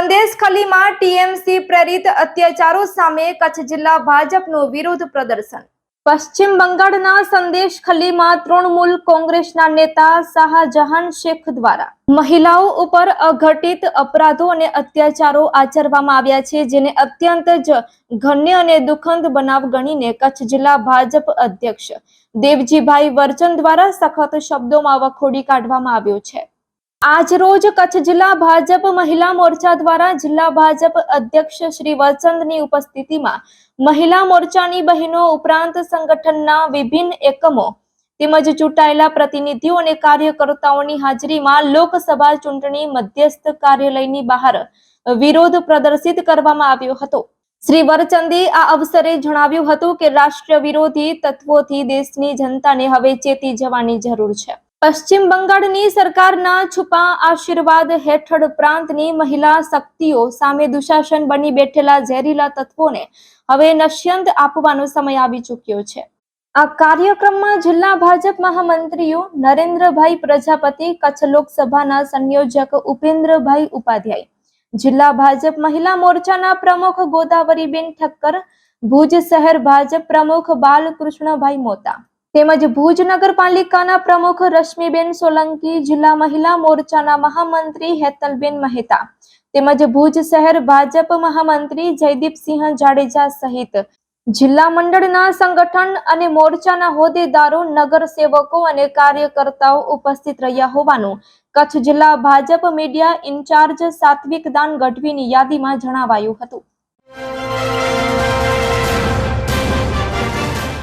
ખલીમાં TMC પ્રેરિત અત્યાચારો સામે કચ્છ જિલ્લા ભાજપનું વિરોધ પ્રદર્શન. પશ્ચિમ બંગાળના સંદેશ ખલીમાં તૃણમૂલ કોંગ્રેસના નેતા શાહજહાન શેખ દ્વારા મહિલાઓ ઉપર અઘટિત અપરાધો અને અત્યાચારો આચરવામાં આવ્યા છે, જેને અત્યંત જ ઘન્ય અને દુઃખદ બનાવ ગણીને કચ્છ જિલ્લા ભાજપ અધ્યક્ષ દેવજીભાઈ વર્ચન દ્વારા સખત શબ્દોમાં વખોડી કાઢવામાં આવ્યો છે. આજ રોજ કચ્છ જિલ્લા ભાજપ મહિલા મોરચા દ્વારા જિલ્લા ભાજપ અધ્યક્ષ શ્રી વચંદની ઉપસ્થિતિમાં મહિલા મોરચાની બહેનો ઉપરાંત સંગઠનના વિભિન્ન એકમો તેમજ ચૂંટાયેલા પ્રતિનિધિઓ અને કાર્યકર્તાઓની હાજરીમાં લોકસભા ચૂંટણી મધ્યસ્થ કાર્યાલયની બહાર વિરોધ પ્રદર્શિત કરવામાં આવ્યો હતો. શ્રી વરચંદે આ અવસરે જણાવ્યું હતું કે રાષ્ટ્ર વિરોધી તત્વોથી દેશની જનતાને હવે ચેતી જવાની જરૂર છે. પશ્ચિમ બંગાળની સરકારના છુપા આશીર્વાદ હેઠળ પ્રાંતની મહિલા શક્તિઓ સામે દુશાસન બની બેઠેલા ઝેરીલા તત્વોને હવે નશ્યંત આપવાનો સમય આવી ચૂક્યો છે. આ કાર્યક્રમમાં જિલ્લા ભાજપ મહામંત્રીઓ નરેન્દ્રભાઈ પ્રજાપતિ, કચ્છ લોકસભાના સંયોજક ઉપેન્દ્રભાઈ ઉપાધ્યાય, જિલ્લા ભાજપ મહિલા મોરચાના પ્રમુખ ગોદાવરીબેન ઠક્કર, ભુજ શહેર ભાજપ પ્રમુખ બાલકૃષ્ણભાઈ મોતા તેમજ ભુજ નગરપાલિકાના પ્રમુખ રશ્મિબેન સોલંકી, જિલ્લા મહિલા મોરચાના મહામંત્રી હેતલબેન મહેતા, તેમજ ભુજ શહેર ભાજપ મહામંત્રી જયદીપસિંહ જાડેજા સહિત જિલ્લા મંડળના સંગઠન અને મોરચાના હોદ્દેદારો, નગરસેવકો અને કાર્યકર્તાઓ ઉપસ્થિત રહ્યા હોવાનું કચ્છ જિલ્લા ભાજપ મીડિયા ઇન્ચાર્જ સાત્વિક દાન ગઢવીની યાદીમાં જણાવાયું હતું.